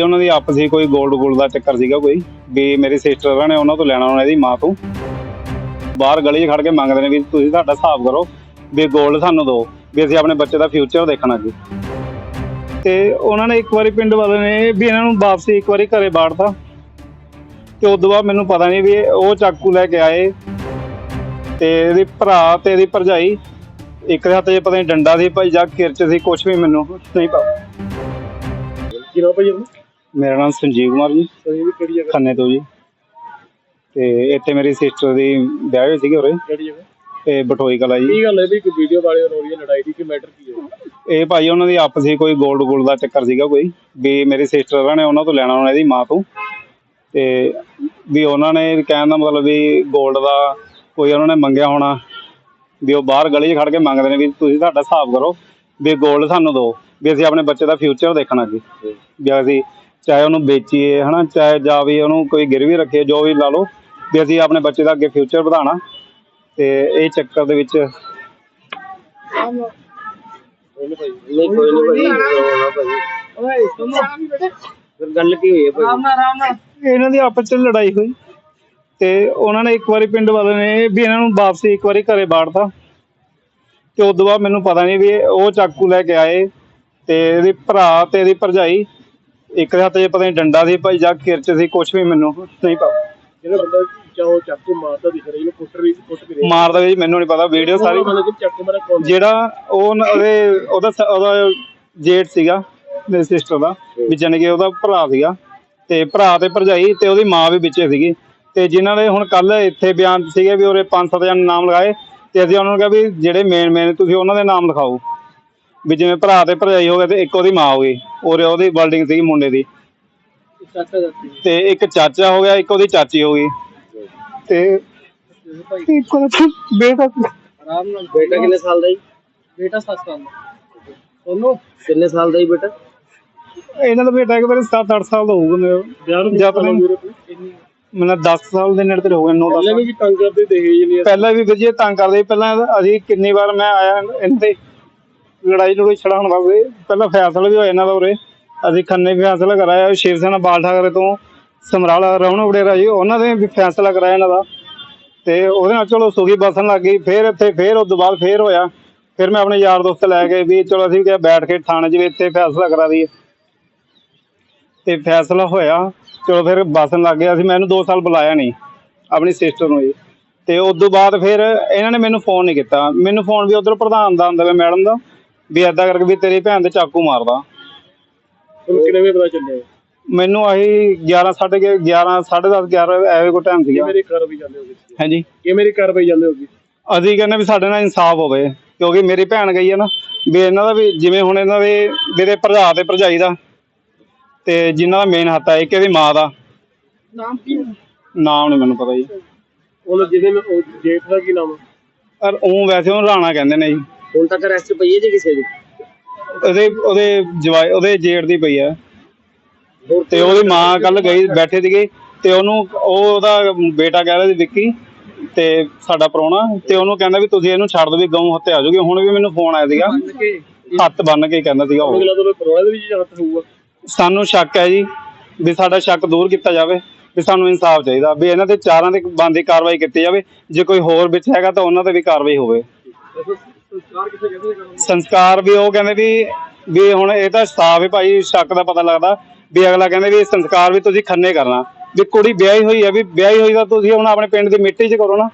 ਉਹਨਾਂ ਦੀ ਆਪਸੀ ਕੋਈ ਗੋਲਡ ਗੋਲਡ ਦਾ ਚੱਕਰ ਸੀਗਾ ਕੋਈ, ਵੀ ਮੇਰੀ ਸਿਸਟਰ ਨੇ ਉਹਨਾਂ ਤੋਂ ਲੈਣਾ ਉਹਨਾਂ ਦੀ ਮਾਂ ਤੋਂ। ਬਾਹਰ ਗਲੀ 'ਚ ਖੜ ਕੇ ਮੰਗਦੇ ਨੇ ਵੀ ਤੁਸੀਂ ਸਾਡਾ ਹਿਸਾਬ ਕਰੋ, ਵੀ ਗੋਲਡ ਸਾਨੂੰ ਦਿਓ, ਵੀ ਅਸੀਂ ਆਪਣੇ ਬੱਚੇ ਦਾ ਫਿਊਚਰ ਦੇਖਣਾ ਅੱਗੇ ਤੇ ਉਹਨਾਂ ਨੇ ਇੱਕ ਵਾਰੀ ਪਿੰਡ ਵਾਲੇ ਨੇ ਵੀ ਇਹਨਾਂ ਨੂੰ ਵਾਪਸੀ ਇੱਕ ਵਾਰੀ ਘਰੇ ਬਾੜਤਾ ਤੇ ਉਦੋਂ ਬਾਅਦ ਮੈਨੂੰ ਪਤਾ ਨਹੀਂ ਵੀ ਉਹ ਚਾਕੂ ਲੈ ਕੇ ਆਏ। ਤੇ ਇਹਦੇ ਭਰਾ ਤੇ ਇਹਦੀ ਭਰਜਾਈ, ਇੱਕ ਦੇ ਹੱਥ 'ਚ ਪਤਾ ਨਹੀਂ ਡੰਡਾ ਸੀ, ਭਾਈ ਜਾਂ ਕਿਰਚ ਸੀ ਕੁਝ ਵੀ ਮੈਨੂੰ ਨਹੀਂ ਪਤਾ। ਕੀ ਨਾਮ ਭਾਈ ਆਪਣਾ? ਮੇਰਾ ਨਾਮ ਸੰਜੀਵ ਕੁਮਾਰ ਜੀ। ਕਿਹੜੀ ਜਗ੍ਹਾ? ਖੰਨੇ ਤੋਂ ਜੀ। ਤੇ ਇੱਥੇ ਮੇਰੀ ਸਿਸਟਰ ਦੀ ਵਿਆਹ ਹੋਈ ਸੀਗੀ ਉਰੇ। ਕਿਹੜੀ ਜਗ੍ਹਾ? ਤੇ ਬਟੋਈ ਕਲਾ ਜੀ। ਕੀ ਗੱਲ ਹੈ ਵੀ ਕੋਈ ਵੀਡੀਓ ਵਾਲੇ ਹੋ ਰਹੀ ਹੈ ਲੜਾਈ ਦੀ ਕਿ ਮੈਟਰ ਕੀ ਹੈ? ਇਹ ਭਾਈ ਉਹਨਾਂ ਦੀ ਆਪਸੀ ਕੋਈ ਗੋਲਡ ਗੋਲਡ ਦਾ ਚੱਕਰ ਸੀਗਾ ਕੋਈ। ਵੀ ਮੇਰੀ ਸਿਸਟਰ ਨੇ ਉਹਨਾਂ ਤੋਂ ਲੈਣਾ ਉਹਨਾਂ ਦੀ ਮਾਂ ਤੋਂ। ਤੇ ਵੀ ਉਹਨਾਂ ਨੇ ਕਹਿਣ ਦਾ ਮਤਲਬ ਵੀ ਗੋਲਡ ਦਾ ਕੋਈ ਉਹਨਾਂ ਨੇ ਮੰਗਿਆ ਹੋਣਾ। ਵੀ ਉਹ ਬਾਹਰ ਗਲੀ 'ਚ ਖੜ ਕੇ ਮੰਗਦੇ ਨੇ ਵੀ ਤੁਸੀਂ ਸਾਡਾ ਹਿਸਾਬ ਕਰੋ। ਵੀ ਗੋਲਡ ਸਾਨੂੰ ਦਿਓ। ਵੀ ਅਸੀਂ ਆਪਣੇ ਬੱਚੇ ਦਾ ਫਿਊਚਰ ਦੇਖਣਾ ਅੱਗੇ ਵੀ ਅਸੀਂ ਚਾਹੇ ਉਹਨੂੰ ਵੇਚੀਏ, ਹਨਾ? ਚਾਹੇ ਜਾਂ ਵੀ ਉਹਨੂੰ ਕੋਈ ਗਿਰਵੀ ਰੱਖੀਏ, ਜੋ ਵੀ ਲਾ ਲਓ, ਵੀ ਅਸੀਂ ਆਪਣੇ ਬੱਚੇ ਦਾ ਅੱਗੇ ਫਿਊਚਰ ਵਧਾਉਣਾ। ਤੇ ਇਹ ਚੱਕਰ ਦੇ ਵਿੱਚ ਨਹੀਂ ਕੋਈ ਨਹੀਂ ਭਾਈ ਓਏ ਫਿਰ ਗੱਲ ਕੀ ਹੋਈ ਹੈ ਭਾਈ ਇਹਨਾਂ ਦੀ ਆਪਸ ਚ ਲੜਾਈ ਹੋਈ ਤੇ ਉਹਨਾਂ ਨੇ ਇੱਕ ਵਾਰੀ ਪਿੰਡ ਵਾਲੇ ਨੇ ਵੀ ਇਹਨਾਂ ਨੂੰ ਵਾਪਸੀ ਇੱਕ ਵਾਰੀ ਘਰੇ ਬਾੜਤਾ। ਤੇ ਉਦੋਂ ਬਾਅਦ ਮੈਨੂੰ ਪਤਾ ਨਹੀਂ ਵੀ ਇਹ- ਉਹ ਚਾਕੂ ਲੈ ਕੇ ਆਏ ਤੇ ਇਹਦੀ ਭਰਾ ਤੇ ਇਹਦੀ ਭਰਜਾਈ ਇੱਕ ਦੇ ਹੱਥ 'ਚ ਪਤਾ ਨਹੀਂ ਡੰਡਾ ਸੀ ਭਾਈ ਜਾਂ ਕਿਰਚ ਸੀ ਕੁਝ ਵੀ ਮੈਨੂੰ ਨਹੀਂ ਪਤਾ। ਜਿਹੜਾ ਬੰਦਾ ਚਾਹੋ ਚਾਕੂ ਮਾਰਦਾ ਦਿਖ ਰਿਹਾ ਇਹਨੂੰ ਕੁੱਟ ਰਹੀ ਕੁੱਟ ਵੀ ਰਿਹਾ। ਮਾਰਦਾ ਵੀ ਮੈਨੂੰ ਨਹੀਂ ਪਤਾ ਵੀਡੀਓ ਸਾਰੀ ਮਤਲਬ ਕਿ ਚਾਕੂ ਮਾਰਾ ਕੌਣ ਜਿਹੜਾ ਉਹ ਨ- ਉਹਦੇ ਉਹਦਾ ਸ- ਉਹਦਾ ਜੇਠ ਸੀਗਾ ਮੇਰੀ ਸਿਸਟਰ ਦਾ ਵੀ ਜਾਣੀ ਕਿ ਉਹਦਾ ਭਰਾ ਸੀਗਾ। ਤੇ ਭਰਾ ਤੇ ਭਰਜਾਈ ਤੇ ਉਹਦੀ ਮਾਂ ਵੀ ਵਿੱਚੇ ਸੀਗੀ। ਤੇ ਜਿਨ੍ਹਾਂ ਨੇ ਹੁਣ ਕੱਲ ਇੱਥੇ ਬਿਆਨ ਸੀਗੇ ਵੀ ਉਹਰੇ ਪੰਜ ਸੱਤ ਜਣ ਨਾਮ ਲਗਾਏ। ਤੇ ਅਸੀਂ ਉਹਨਾਂ ਨੂੰ ਕਿਹਾ ਵੀ ਜਿਹੜੇ ਮੇਨ ਮੇਨ ਤੁਸੀਂ ਉਹਨਾਂ ਦੇ ਨਾਮ ਲਿਖਾਓ। ਵੀ ਜਿਵੇਂ ਭਰਾ ਤੇ ਭਰਜਾਈ ਹੋ ਗਏ ਤੇ ਇੱਕ ਉਹਦੀ ਮਾਂ ਹੋ ਗਈ ਔਰ ਉਹਦੀ ਬਿਲਡਿੰਗ ਸੀਗੀ ਮੁੰਡੇ ਦੀ। ਚਾਚਾ ਜਾਂਦੀ ਤੇ ਇੱਕ ਚਾਚਾ ਹੋ ਗਿਆ ਇੱਕ ਉਹਦੀ ਚਾਚੀ ਹੋ ਗਈ। ਤੇ ਇੱਕ ਉਹਦਾ ਬੇਟਾ ਸੀ। ਆਰਾਮ ਨਾਲ ਬੇਟਾ ਕਿੰਨੇ ਸਾਲ ਦਾ ਜੀ? ਬੇਟਾ 7 ਸਾਲ ਦਾ। ਸੋਨੂ ਕਿੰਨੇ ਸਾਲ ਦਾ ਜੀ ਬੇਟਾ? ਇਹਨਾਂ ਦਾ ਬੇਟਾ ਇੱਕ ਵਾਰੀ 7-8 ਸਾਲ ਦਾ ਹੋਊਗਾ ਮੇਰਾ ਵਿਆਹ ਨੂੰ ਜਾਂ ਪਤਾ ਨੀ। ਮੈਨੂੰ 10 ਸਾਲ ਦੇ ਨੇੜੇ ਤੇ ਹੋ ਗਏ 9 ਪਹਿਲੇ ਵੀ ਤੰਗ ਕਰਦੇ ਦੇਹੇਜ ਨਹੀਂ। ਪਹਿਲਾਂ ਵੀ ਵਿਜੇ ਤੰਗ ਕਰਦੇ। ਪਹਿਲਾਂ ਅਸੀਂ ਕਿੰਨੀ ਵਾਰ ਮੈਂ ਆਇਆ ਇਹਨਾਂ ਦੇ ਲੜਾਈ ਲੜਾਈ ਛੜਾਉਣ ਵਾਸਤੇ ਪਹਿਲਾਂ ਫੈਸਲਾ ਵੀ ਹੋਇਆ ਇਹਨਾਂ ਦਾ ਉਰੇ। ਅਸੀਂ ਖੰਨੇ ਵੀ ਫੈਸਲਾ ਕਰਾਇਆ ਸ਼ਿਵ ਸੈਨਾ ਬਾਲ ਠਾਕਰੇ ਤੋਂ। ਸਮਰਾਲਾ, ਰਮਨ ਵਡੇਰਾ ਜੀ, ਉਹਨਾਂ ਦੇ ਵੀ ਫੈਸਲਾ ਕਰਾਇਆ ਇਹਨਾਂ ਦਾ। ਤੇ ਉਹਦੇ ਨਾਲ ਚਲੋ ਸੁਗੀ ਬਸਣ ਲੱਗ ਗਈ। ਫਿਰ ਇੱਥੇ, ਫਿਰ ਉਸ ਤੋਂ ਫਿਰ ਹੋਇਆ। ਫਿਰ ਮੈਂ ਆਪਣੇ ਯਾਰ ਦੋਸਤ ਲੈ ਕੇ ਵੀ ਚਲੋ ਅਸੀਂ ਕਿਹਾ ਬੈਠ ਕੇ ਥਾਣੇ 'ਚ ਵੀ ਇੱਥੇ ਫੈਸਲਾ ਕਰਾ ਦਈਏ। ਤੇ ਫੈਸਲਾ ਹੋਇਆ। ਚਲੋ ਫਿਰ ਬਸਣ ਲੱਗ ਗਿਆ। ਅਸੀਂ ਮੈਨੂੰ ਇਹਨੂੰ 2 ਸਾਲ ਬੁਲਾਇਆ ਨਹੀਂ, ਆਪਣੀ ਸਿਸਟਰ ਨੂੰ ਜੀ। ਤੇ ਉਸ ਤੋਂ ਬਾਅਦ ਫਿਰ ਇਹਨਾਂ ਨੇ ਮੈਨੂੰ ਫੋਨ ਨਹੀਂ ਕੀਤਾ। ਮੈਨੂੰ ਫੋਨ ਵੀ ਉਧਰ ਪ੍ਰਧਾਨ ਦਾ ਆਉਂਦਾ ਵਾ ਮੈਡਮ ਦਾ। ਵੀ ਏਦਾਂ ਕਰਕੇ ਵੀ ਤੇਰੀ ਭੈਣ ਤੇ ਚਾਕੂ ਮਾਰਦਾ। ਤੁਹਾਨੂੰ ਕਿੰਨੇ ਵਜੇ ਪਤਾ ਚੱਲਿਆ ਮੈਨੂੰ ਆਹੀ 11 ਸਾਢੇ ਕੁ 11 10:30 11 ਐਵੇਂ ਕੋ ਟਾਈਮ ਸੀਗਾ। ਮੇਰੀ ਕਾਰਵਾਈ ਜਾਂਦੇ ਹੋਗੇ ਹਾਂਜੀ। ਕਿ ਮੇਰੀ ਕਾਰਵਾਈ ਜਾਂਦੇ ਹੋਗੇ ਅਸੀਂ ਕਹਿੰਦੇ ਵੀ ਸਾਡੇ ਨਾਲ ਇਨਸਾਫ ਹੋਵੇ ਕਿਉਂਕਿ ਮੇਰੀ ਭੈਣ ਗਈ ਹੈ ਨਾ ਵੀ ਇਹਨਾਂ ਦਾ ਵੀ ਜਿਵੇਂ ਹੁਣ ਇਹਨਾਂ ਦੇ ਮੇਰੇ ਭਰਾ ਤੇ ਭਰਜਾਈ ਦਾ ਤੇ ਜਿਨ੍ਹਾਂ ਦਾ ਮੇਨ ਹੱਥ ਹੈ ਇੱਕ ਇਹਦੀ ਮਾਂ ਦਾ। ਨਾਮ ਕੀ ਨਾਮ ਨਹੀਂ ਮੈਨੂੰ ਪਤਾ ਜੀ। ਉਹ ਜਿਹਦੇ ਨਾਲ ਉਹ ਜੇਠ ਦਾ ਕੀ ਨਾਮ ਪਰ ਉਹ ਵੈਸੇ ਉਹ ਰਾਣਾ ਕਹਿੰਦੇ ਨੇ ਜੀ। ਹੁਣ ਤੱਕ ਅਰੈਸਟ ਪਈ ਹੈ ਜੀ ਕਿਸੇ ਦੀ? ਉਹਦੇ ਉਹਦੇ ਜਵਾਈ ਉਹਦੇ ਜੇਠ ਦੀ ਪਈ ਆ। ਹੋਰ ਤੇ ਉਹਦੀ ਮਾਂ ਕੱਲ ਗਈ ਬੈਠੇ ਸੀਗੇ ਤੇ ਉਹਨੂੰ ਉਹ ਉਹਦਾ ਬੇਟਾ ਕਹਿ ਰਿਹਾ ਸੀ ਵਿੱਕੀ ਤੇ ਸਾਡਾ ਪ੍ਰਾਹੁਣਾ ਤੇ ਉਹਨੂੰ ਕਹਿੰਦਾ ਵੀ ਤੁਸੀਂ ਇਹਨੂੰ ਛੱਡ ਦਿਓ ਵੀ ਗਊ ਹੱਤੇ ਆ ਜਾਊਗੀ। ਹੁਣ ਵੀ ਮੈਨੂੰ ਫੋਨ ਆਇਆ ਸੀਗਾ। ਕਿ? ਹੱਥ ਬੰਨ ਕੇ ਕਹਿੰਦਾ ਸੀਗਾ ਉਹ। ਅਗਲਾ ਤੋਂ ਪਰੋਲੇ ਦੇ ਵਿੱਚ ਹੱਥ ਹੋਊਗਾ। ਸਾਨੂੰ ਸ਼ੱਕ ਹੈ ਜੀ ਵੀ ਸਾਡਾ ਸ਼ੱਕ ਦੂਰ ਕੀਤਾ ਜਾਵੇ ਵੀ ਸਾਨੂੰ ਇਨਸਾਫ ਚਾਹੀਦਾ ਵੀ ਇਹਨਾਂ ਦੇ ਚਾਰਾਂ ਦੇ ਬੰਦੀ ਕਾਰਵਾਈ ਕੀਤੀ ਜਾਵੇ। ਜੇ ਕੋਈ ਹੋਰ ਵਿੱਚ ਹੈਗਾ ਤਾਂ ਉਹਨਾਂ ਤੇ ਵੀ ਕਾਰਵਾਈ ਹੋਵੇ। ਸੰਸਕਾਰ ਵੀ ਉਹ ਕਹਿੰਦੇ ਵੀ ਵੀ ਹੁਣ ਇਹ ਤਾਂ ਸਾਫ਼ ਹੈ ਭਾਈ, ਸ਼ੱਕ ਦਾ ਪਤਾ ਲੱਗਦਾ ਵੀ ਅਗਲਾ ਕਹਿੰਦੇ ਵੀ ਸੰਸਕਾਰ ਵੀ ਤੁਸੀਂ ਖੰਨੇ ਕਰਨਾ। ਵੀ ਕੁੜੀ ਵਿਆਹੀ ਹੋਈ ਹੈ, ਵੀ ਵਿਆਹੀ ਹੋਈ ਤਾਂ ਤੁਸੀਂ ਹੁਣ ਆਪਣੇ ਪਿੰਡ ਦੀ ਮਿੱਟੀ 'ਚ ਕਰੋ ਨਾ।